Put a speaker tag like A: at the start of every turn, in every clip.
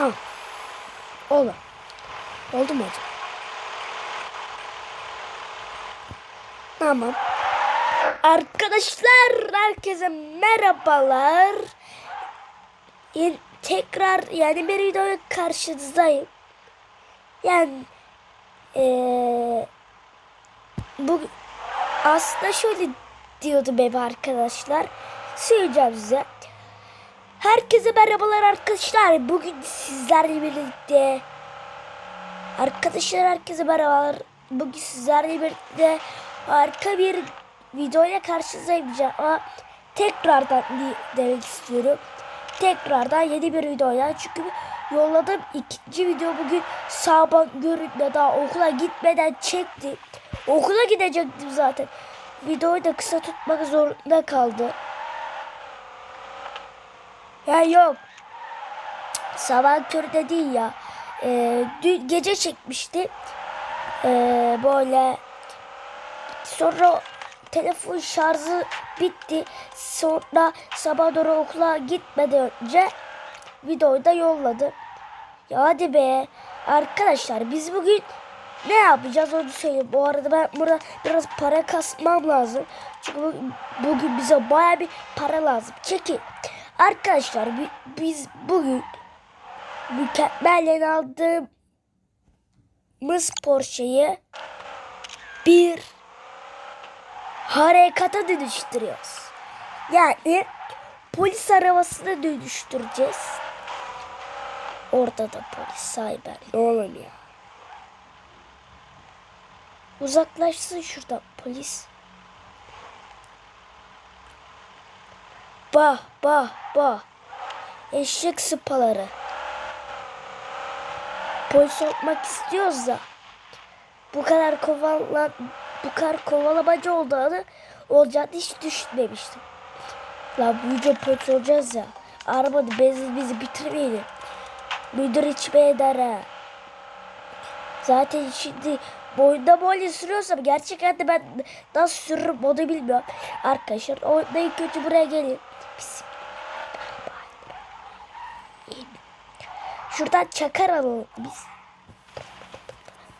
A: Tamam. Oldu. Oldu mu hocam? Tamam. Arkadaşlar herkese merhabalar. Yeni- tekrar yani bir videoya karşınızdayım. Yani eee bu aslında şöyle diyordu bebe arkadaşlar. Söyleyeceğim size. Herkese merhabalar arkadaşlar. Bugün sizlerle birlikte Arkadaşlar herkese merhabalar. Bugün sizlerle birlikte harika bir videoyla karşınızdayım ama tekrardan de- demek istiyorum. Tekrardan yeni bir videoya çünkü yolladım ikinci video bugün sabah görünce daha okula gitmeden çektim. Okula gidecektim zaten. Videoyu da kısa tutmak zorunda kaldı. Ya yok. Sabah köründe değil ya. Ee, dün gece çekmişti. Ee, böyle sonra telefon şarjı bitti. Sonra sabah doğru okula gitmeden önce videoyu da yolladı. Ya hadi be. Arkadaşlar biz bugün ne yapacağız onu söyleyeyim. Bu arada ben burada biraz para kasmam lazım. Çünkü bu- bugün bize baya bir para lazım. Çekin. Arkadaşlar bi- biz bugün mükemmelen aldığımız Porsche'yi bir harekata dönüştürüyoruz. Yani polis arabasına dönüştüreceğiz. Orada da polis sahibi. Ne oğlum ya. Uzaklaşsın şuradan polis. Bah bah bah. Eşek sıpaları. Polis olmak istiyoruz da. Bu kadar kovala bu kadar kovalamacı olduğunu olacağını hiç düşünmemiştim. La büyüce polis olacağız ya. Arabada benzin bizi bitirmeyelim. Müdür içmeye eder ha. Zaten şimdi boyunda böyle sürüyorsam gerçek hayatta ben nasıl sürürüm onu bilmiyorum. Arkadaşlar o en kötü buraya gelin. Bismillahirrahmanirrahim. Şuradan çakar alalım biz.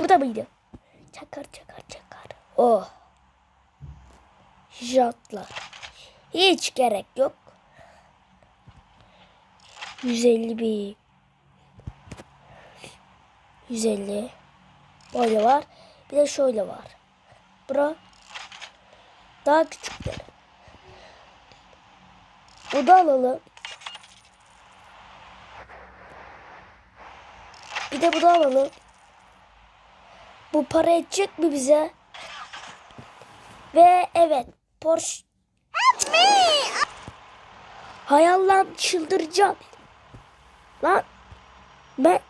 A: Burada mıydı? Çakar çakar çakar. Oh. Jantlar. Hiç gerek yok. 150 bir 150 böyle var. Bir de şöyle var. Bura daha küçükleri. Bu da alalım. Bir de bu da alalım. Bu para edecek mi bize? Ve evet Porsche. Hay Allah'ım çıldıracağım. Lan ben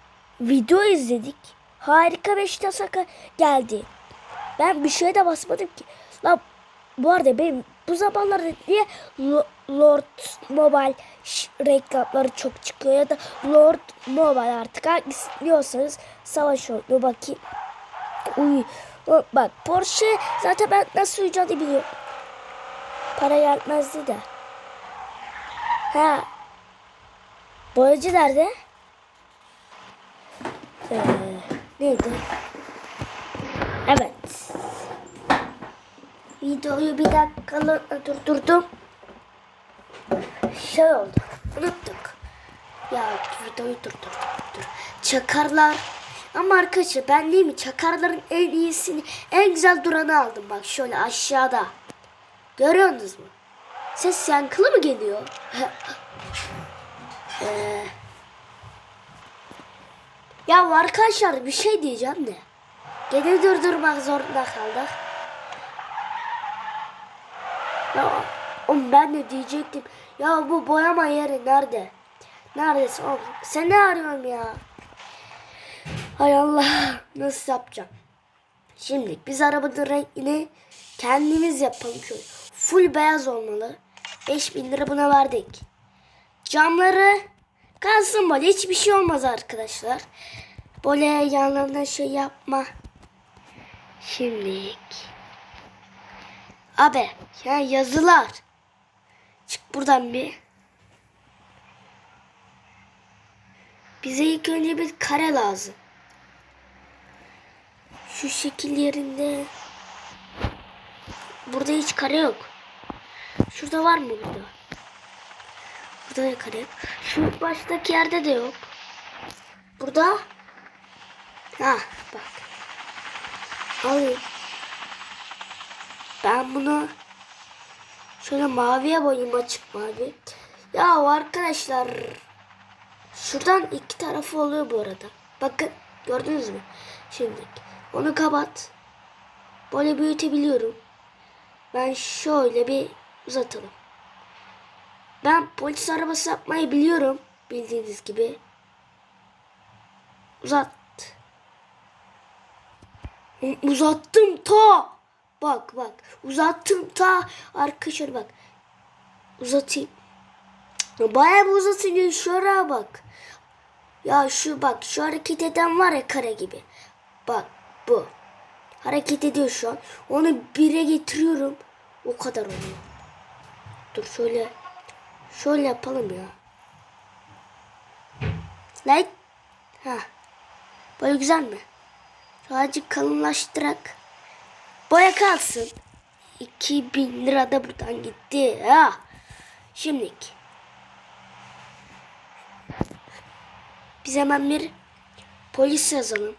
A: video izledik. Harika Beşiktaş'a geldi. Ben bir şeye de basmadım ki. Lan bu arada benim bu zamanlarda niye Lo- Lord Mobile reklamları çok çıkıyor ya da Lord Mobile artık hangisi diyorsanız savaş oyunu bakayım. Uy. Bak Porsche zaten ben nasıl uyacağını biliyorum. Para gelmezdi de. Ha. Boyacı nerede? Ee, neydi? Evet. Videoyu bir dakika durdurdum. Şey oldu. Unuttuk. Ya videoyu durdurdum. Dur. Çakarlar. Ama arkadaşlar ben değil mi? Çakarların en iyisini, en güzel duranı aldım. Bak şöyle aşağıda. Görüyorsunuz mu? Ses yankılı mı geliyor? Ee, ya arkadaşlar bir şey diyeceğim de. Gene durdurmak zorunda kaldık. Ya oğlum ben de diyecektim. Ya bu boyama yeri nerede? Neredesin oğlum? Sen ne arıyorsun ya? Hay Allah nasıl yapacağım? Şimdi biz arabanın rengini kendimiz yapalım şöyle. Full beyaz olmalı. 5000 lira buna verdik. Camları kalsın böyle hiçbir şey olmaz arkadaşlar. Böyle yanlarına şey yapma. Şimdilik. Abi ya yazılar. Buradan bir. Bize ilk önce bir kare lazım. Şu şekil yerinde. Burada hiç kare yok. Şurada var mı burada? Burada da kare yok. Şu baştaki yerde de yok. Burada. Ha bak. Alayım. Ben bunu şöyle maviye boyayayım açık mavi. Ya arkadaşlar şuradan iki tarafı oluyor bu arada. Bakın gördünüz mü? Şimdi onu kapat. Böyle büyütebiliyorum. Ben şöyle bir uzatalım. Ben polis arabası yapmayı biliyorum. Bildiğiniz gibi. Uzat. Uzattım ta. Bak bak. Uzattım ta. Arkadaşlar bak. Uzatayım. Bayağı bir uzatınca şuraya bak. Ya şu bak şu hareket eden var ya kare gibi. Bak bu. Hareket ediyor şu an. Onu bire getiriyorum. O kadar oluyor. Dur şöyle. Şöyle yapalım ya. Like. Ha. Böyle güzel mi? Azıcık kalınlaştırak. Boya kalsın. 2000 lira da buradan gitti. Ha. Şimdilik. Biz hemen bir polis yazalım.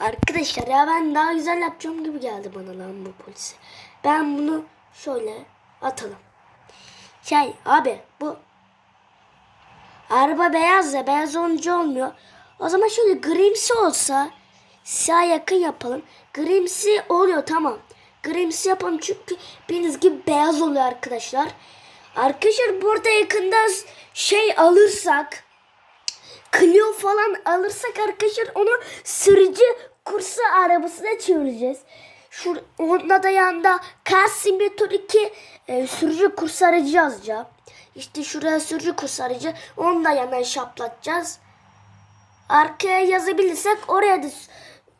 A: Arkadaşlar ya ben daha güzel yapacağım gibi geldi bana lan bu polisi. Ben bunu şöyle atalım. Şey abi bu araba beyaz ya beyaz olunca olmuyor. O zaman şöyle grimsi olsa siyah yakın yapalım. Grimsi oluyor tamam. Grimsi yapalım çünkü bildiğiniz gibi beyaz oluyor arkadaşlar. Arkadaşlar burada yakında şey alırsak Clio falan alırsak arkadaşlar onu sürücü kursu arabasına çevireceğiz. Şu onda da yanında Car Simulator 2 e, sürücü kursu aracı yazacağım. İşte şuraya sürücü kursu aracı onu da yanına şaplatacağız. Arkaya yazabilirsek oraya da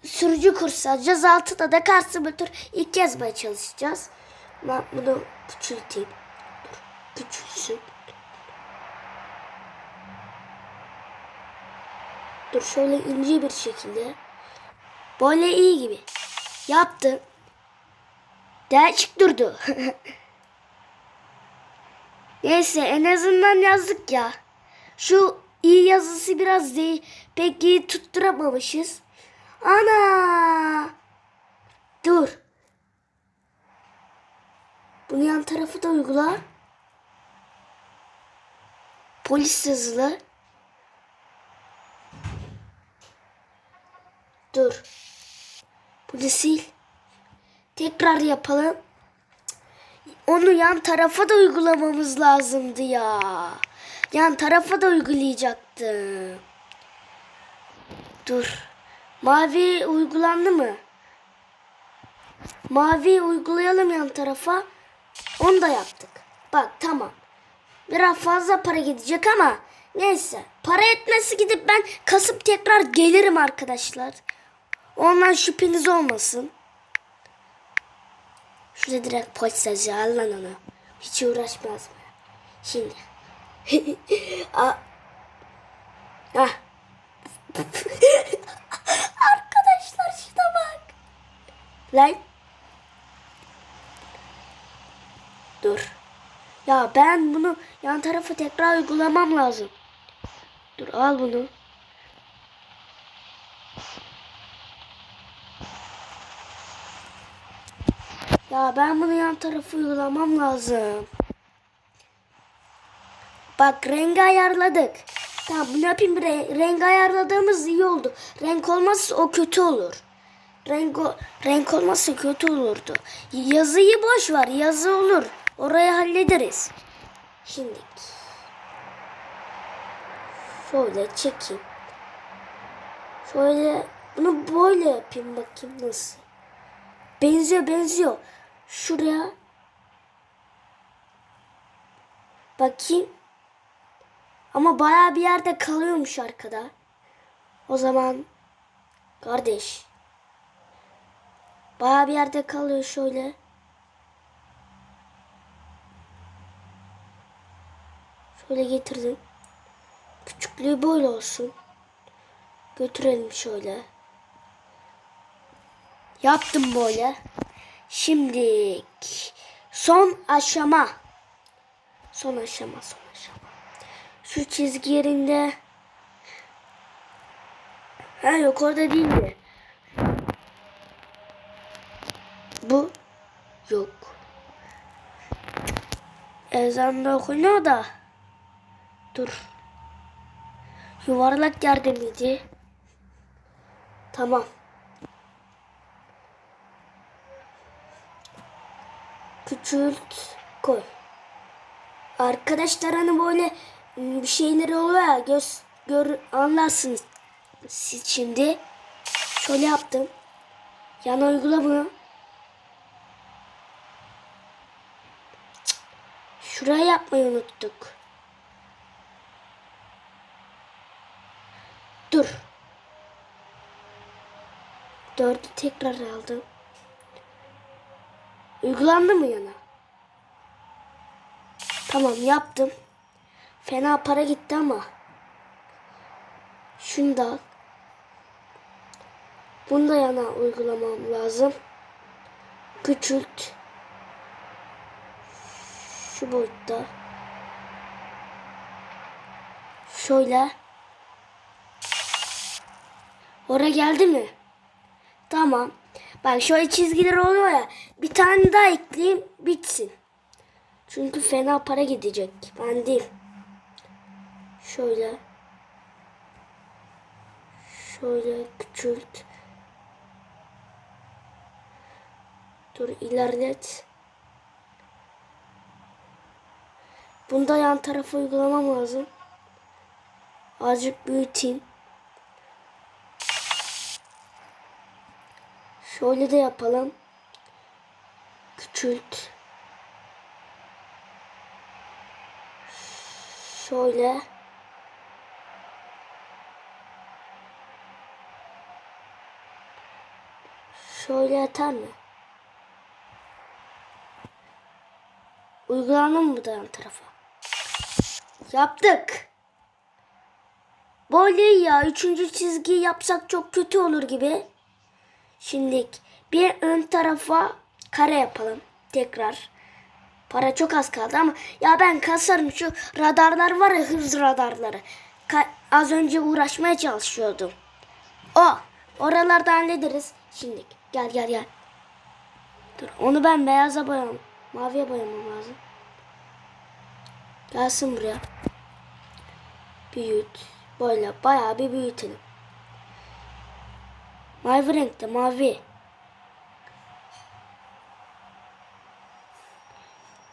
A: sürücü kursu alacağız. Altına da Car Simulator 2 yazmaya çalışacağız. Ben bunu küçülteyim. Dur, küçülsün. Dur şöyle ince bir şekilde. Böyle iyi gibi. Yaptım. Değişik durdu. Neyse en azından yazdık ya. Şu iyi yazısı biraz değil. Pek iyi tutturamamışız. Ana. Dur. Bunu yan tarafı da uygula. Polis yazılı. Dur. Bunu sil. Tekrar yapalım. Onu yan tarafa da uygulamamız lazımdı ya. Yan tarafa da uygulayacaktım. Dur. Mavi uygulandı mı? Mavi uygulayalım yan tarafa. Onu da yaptık. Bak tamam. Biraz fazla para gidecek ama neyse. Para etmesi gidip ben kasıp tekrar gelirim arkadaşlar. Ondan şüpheniz olmasın. Şurada direkt yazıyor. Al onu. Hiç uğraşmaz mı? Şimdi. A ah. Arkadaşlar şuna bak. Lan. Dur. Ya ben bunu yan tarafa tekrar uygulamam lazım. Dur al bunu. Ya ben bunu yan tarafa uygulamam lazım. Bak rengi ayarladık. Tamam bunu yapayım bir re- renk ayarladığımız iyi oldu. Renk olmazsa o kötü olur. Renk, renk olmazsa kötü olurdu. Yazıyı boş ver yazı olur. Orayı hallederiz. Şimdi şöyle çekeyim. Şöyle bunu böyle yapayım bakayım nasıl. Benziyor benziyor. Şuraya bakayım. Ama bayağı bir yerde kalıyormuş arkada. O zaman kardeş bayağı bir yerde kalıyor şöyle. Şöyle getirdim. Küçüklüğü böyle olsun. Götürelim şöyle. Yaptım böyle. Şimdi son aşama. Son aşama, son aşama. Şu çizgi yerinde. Ha yok orada değildi. Bu yok. Ezanda okunuyor da. Dur. Yuvarlak yerde miydi? Tamam. Küçült koy. Arkadaşlar hani böyle bir şeyleri oluyor ya göz gör anlarsınız siz şimdi. Şöyle yaptım. Yan uygula bunu. Şuraya yapmayı unuttuk. Dur. Dördü tekrar aldım. Uygulandı mı yana? Tamam yaptım. Fena para gitti ama. Şunu da. Bunu da yana uygulamam lazım. Küçült. Şu boyutta. Şöyle. Oraya geldi mi? Tamam. Bak şöyle çizgiler oluyor ya. Bir tane daha ekleyeyim bitsin. Çünkü fena para gidecek. Ben değil. Şöyle. Şöyle küçült. Dur ilerlet. Bunda yan tarafa uygulamam lazım. Azıcık büyüteyim. Şöyle de yapalım. Küçült. Şöyle. Şöyle yeter mi? Uygulandı mı bu tarafa? Yaptık. Böyle ya. Üçüncü çizgiyi yapsak çok kötü olur gibi. Şimdi bir ön tarafa kare yapalım. Tekrar. Para çok az kaldı ama ya ben kasarım şu radarlar var ya hız radarları. Ka- az önce uğraşmaya çalışıyordum. O oralarda hallederiz. Şimdi gel gel gel. Dur onu ben beyaza boyam. Maviye boyamam lazım. Gelsin buraya. Büyüt. Böyle bayağı bir büyütelim. Mavi renkte mavi.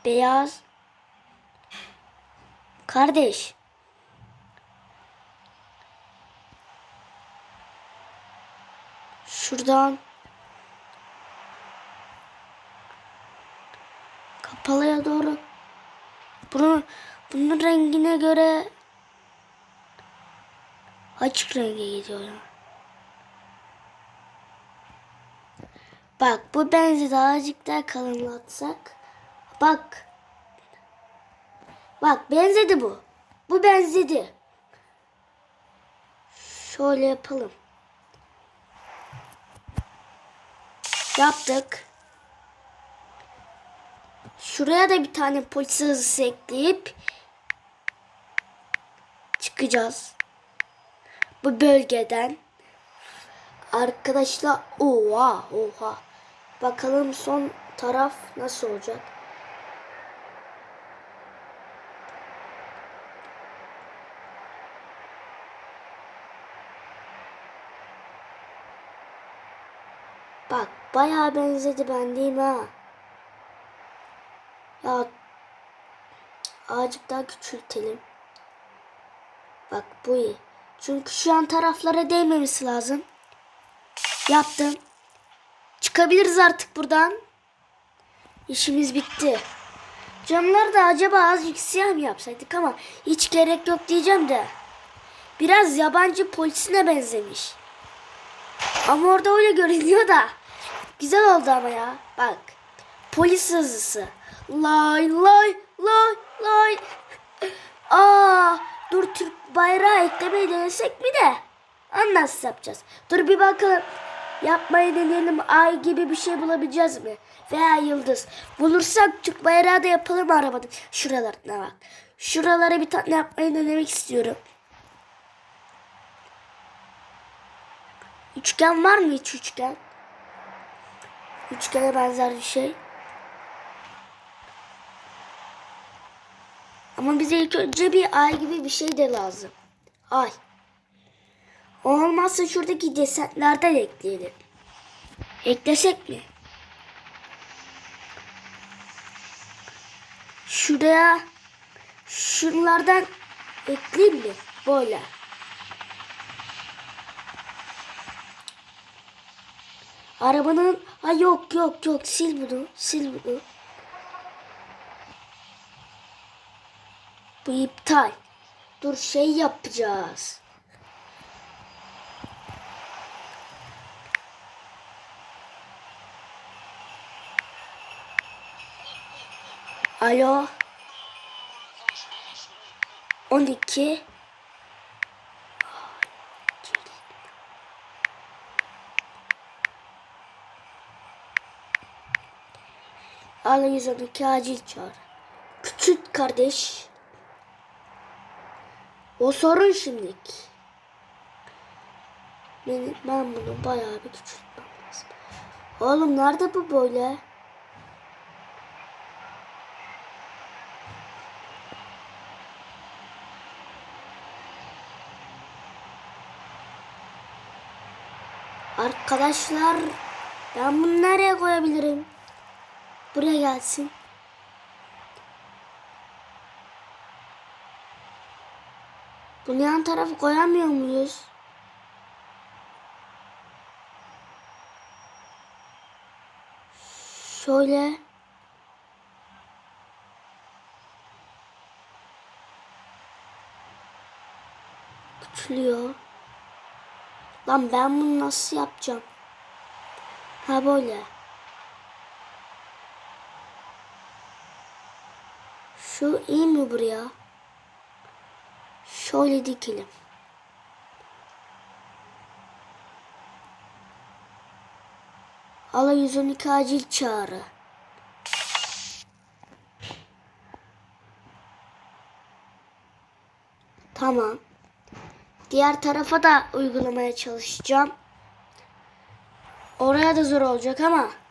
A: Beyaz. Kardeş. Şuradan. Kapalıya doğru. Bunu, bunun rengine göre açık renge gidiyorum. Bak bu benzi azıcık daha kalınlatsak. Bak. Bak benzedi bu. Bu benzedi. Şöyle yapalım. Yaptık. Şuraya da bir tane polis hızısı ekleyip çıkacağız. Bu bölgeden. Arkadaşlar oha oha. Bakalım son taraf nasıl olacak. Bak bayağı benzedi ben değil mi ha? Ya azıcık daha küçültelim. Bak bu iyi. Çünkü şu an taraflara değmemesi lazım. Yaptım. Çıkabiliriz artık buradan. İşimiz bitti. Camları da acaba azıcık siyah mı yapsaydık ama hiç gerek yok diyeceğim de. Biraz yabancı polisine benzemiş. Ama orada öyle görünüyor da. Güzel oldu ama ya. Bak. Polis hızlısı. Lay lay lay lay. Aa, dur Türk bayrağı eklemeyi denesek mi de? Nasıl yapacağız? Dur bir bakalım. Yapmayı deneyelim. Ay gibi bir şey bulabileceğiz mi? Veya yıldız. Bulursak Türk bayrağı da yapalım arabanın. Şuralarına bak. Şuralara bir tane yapmayı denemek istiyorum. Üçgen var mı hiç üçgen? Üçgene benzer bir şey. Ama bize ilk önce bir ay gibi bir şey de lazım. Ay. O olmazsa şuradaki cesetlerden ekleyelim. Eklesek mi? Şuraya şunlardan ekleyeyim mi? Böyle. Arabanın... Ha yok yok yok sil bunu. Sil bunu. Bu iptal. Dur şey yapacağız. Alo. 12 112 acil çağır. Küçük kardeş. O sorun şimdilik. Benim, ben bunu bayağı bir küçültmem lazım. Oğlum nerede bu böyle? Arkadaşlar ben bunu nereye koyabilirim? Buraya gelsin. Bunu yan tarafı koyamıyor muyuz? Şöyle. Küçülüyor. Lan ben bunu nasıl yapacağım? Ha böyle. Şu iyi mi buraya? Şöyle dikelim. Ala 112 acil çağrı. Tamam. Diğer tarafa da uygulamaya çalışacağım. Oraya da zor olacak ama.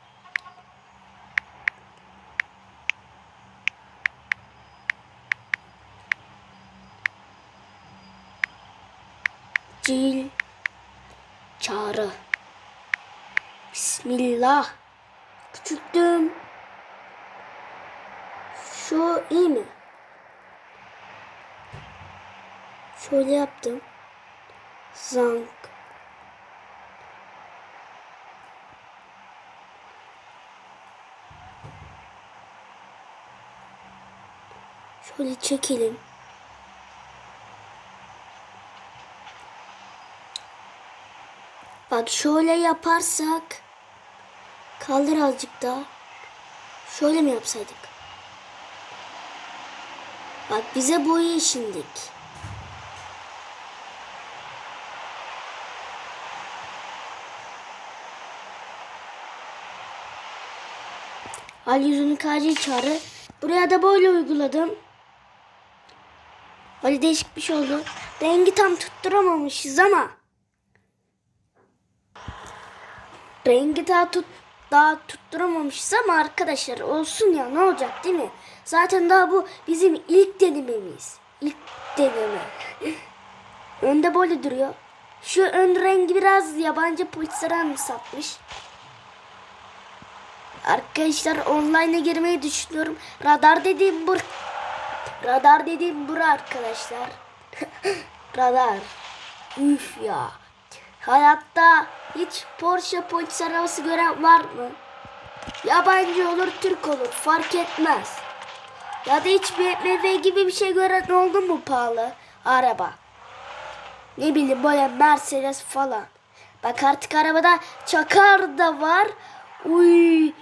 A: Cil çağrı. Bismillah. Küçülttüm. Şu iyi mi? Şöyle yaptım. Zank. Şöyle çekelim. Bak şöyle yaparsak kaldır azıcık daha. Şöyle mi yapsaydık? Bak bize bu iyi şimdik. Ali yüzünü acil çağrı. Buraya da böyle uyguladım. Ali değişik bir şey oldu. Rengi tam tutturamamışız ama. Rengi daha tut daha tutturamamışız ama arkadaşlar olsun ya ne olacak değil mi? Zaten daha bu bizim ilk denememiz. İlk deneme. Önde böyle duruyor. Şu ön rengi biraz yabancı polislere mi satmış? Arkadaşlar online'a girmeyi düşünüyorum. Radar dediğim bu. Radar dediğim bura arkadaşlar. Radar. Üf ya. Hayatta hiç Porsche polis arabası gören var mı? Yabancı olur, Türk olur. Fark etmez. Ya da hiç BMW gibi bir şey gören oldu mu pahalı araba? Ne bileyim böyle Mercedes falan. Bak artık arabada çakar da var. Uy.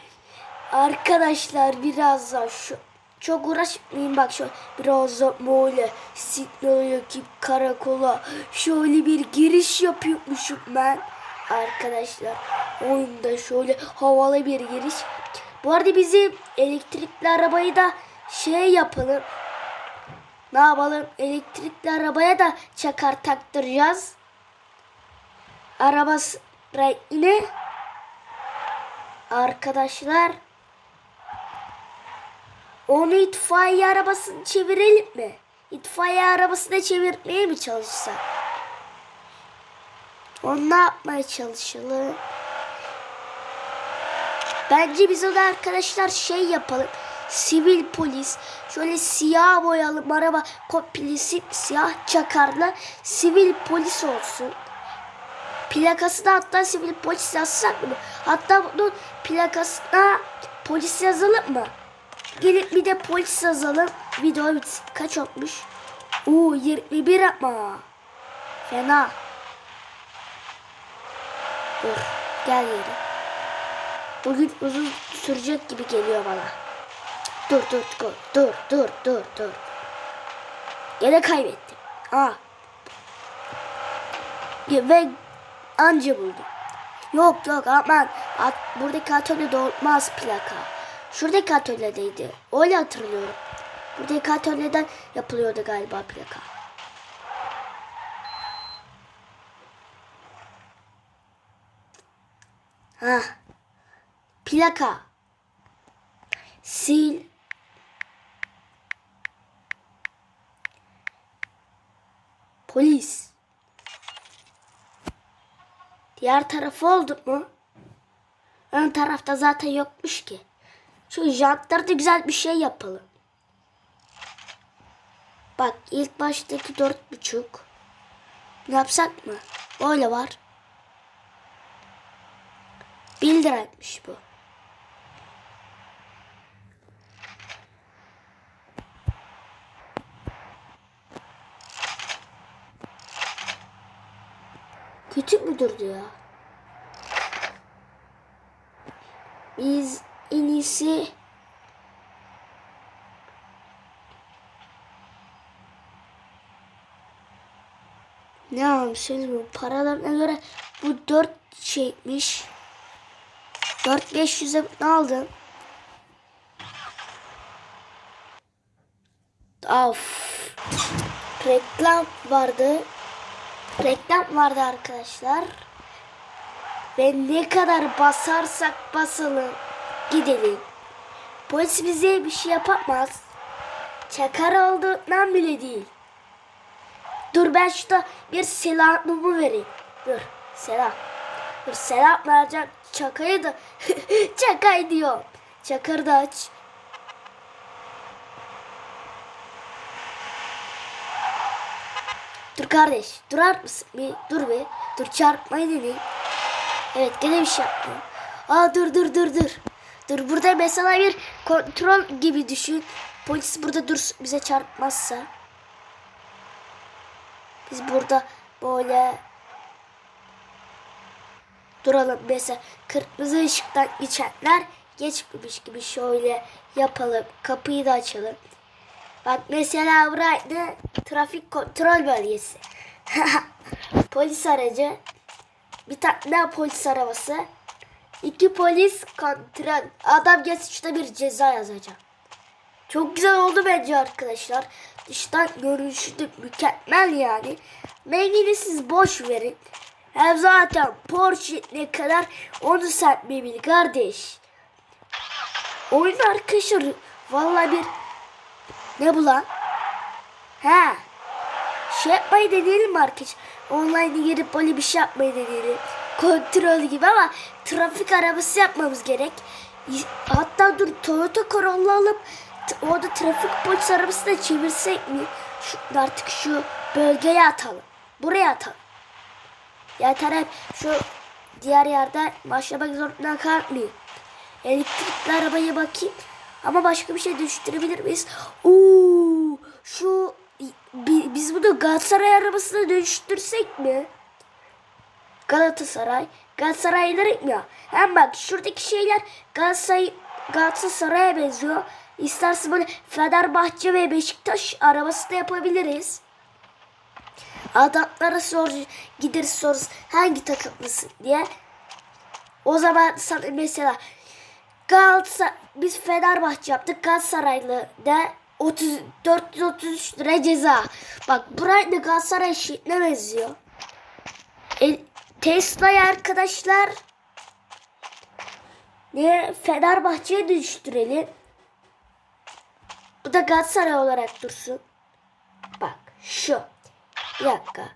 A: Arkadaşlar biraz daha şu çok uğraşmayayım bak şöyle. Biraz da böyle signal ki karakola şöyle bir giriş yapıyormuşum ben. Arkadaşlar oyunda şöyle havalı bir giriş. Bu arada bizim elektrikli arabayı da şey yapalım. Ne yapalım? Elektrikli arabaya da çakar taktıracağız. Arabası rengini arkadaşlar onu itfaiye arabasını çevirelim mi? İtfaiye arabasına çevirmeye mi çalışsak? Onu ne yapmaya çalışalım? Bence biz ona arkadaşlar şey yapalım. Sivil polis. Şöyle siyah boyalı araba komplesi siyah çakarlı sivil polis olsun. Plakasına hatta sivil polis yazsak mı? Hatta bunun plakasına polis yazalım mı? Gelip bir de polis yazalım. Video. Kaç olmuş? Oo 21 ama. Fena. Dur. Gel yeri. Bugün uzun sürecek gibi geliyor bana. Dur dur dur dur dur dur dur. Gene kaybettim. Aa. Ve anca buldum. Yok yok aman at, buradaki atölyede olmaz plaka. Şuradaki atölyedeydi. Öyle hatırlıyorum. Buradaki atölyeden yapılıyordu galiba plaka. Ha. Plaka. Sil. Polis. Diğer tarafı oldu mu? Ön tarafta zaten yokmuş ki. Şu jantlara da güzel bir şey yapalım. Bak ilk baştaki dört buçuk. Yapsak mı? Öyle var. Bir liraymış bu. Kötü mü durdu ya? Biz en iyisi ne yapalım söyleyeyim paralarına göre bu dört şeymiş. Dört beş yüze ne aldın? Of. Reklam vardı. Reklam vardı arkadaşlar. Ve ne kadar basarsak basalım gidelim. Polis bize bir şey yapamaz. Çakar olduğundan bile değil. Dur ben şurada bir selamımı vereyim. Dur selam. Dur selam vereceğim. Çakayı da çakay diyor. Çakarı da aç. Dur kardeş durar mısın? Bir dur be. Dur çarpmayı deneyim. Evet gene bir şey yapmıyor. Aa dur dur dur dur. Dur burada mesela bir kontrol gibi düşün. Polis burada dursun bize çarpmazsa. Biz burada böyle duralım. Mesela kırmızı ışıktan geçenler geçmemiş gibi şöyle yapalım. Kapıyı da açalım. Bak mesela burası trafik kontrol bölgesi. polis aracı. Bir tane daha polis arabası. İki polis kontrol. Adam şurada bir ceza yazacağım. Çok güzel oldu bence arkadaşlar. Dıştan görünüşü de mükemmel yani. Mengini siz boş verin. Hem zaten Porsche ne kadar onu sen bil kardeş. Oyun arkadaşlar vallahi bir ne bu lan? He. Şey yapmayı deneyelim mi arkadaşlar? Online girip böyle bir şey yapmayı deneyelim. Kontrol gibi ama trafik arabası yapmamız gerek. Hatta dur Toyota Corolla alıp orada trafik polis arabası da çevirsek mi? Şu, artık şu bölgeye atalım. Buraya atalım. Yeter hep şu diğer yerde başlamak zorunda kalmayayım. Elektrikli arabaya bakayım. Ama başka bir şey dönüştürebilir miyiz? Oo, şu bi- biz bunu Galatasaray arabasına dönüştürsek mi? Galatasaray. Galatasaraylılar ya. Hem bak şuradaki şeyler Galatasaray Galatasaray'a benziyor. İsterse böyle Fenerbahçe ve Beşiktaş arabası da yapabiliriz. Adamlara sor, gider soruz hangi takımlısın diye. O zaman sana mesela Galatasaray biz Fenerbahçe yaptık Galatasaraylı da 30 433 lira ceza. Bak burayı da Galatasaray şekline benziyor. Tesla'yı arkadaşlar ne Fenerbahçe'ye dönüştürelim. Bu da Galatasaray olarak dursun. Bak şu. Bir dakika.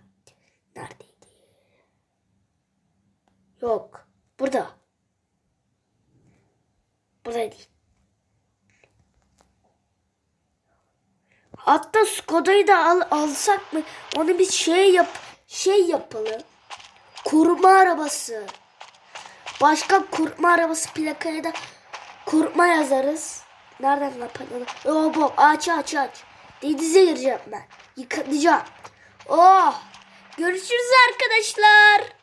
A: Neredeydi? Yok. Burada. Burada değil. Hatta Skoda'yı da al, alsak mı? Onu bir şey yap şey yapalım. Kurma arabası. Başka kurma arabası plakaya da kurma yazarız. Nereden yapalım? Oh bom aç aç aç. Denize gireceğim ben. Yıkanacağım. Oh. Görüşürüz arkadaşlar.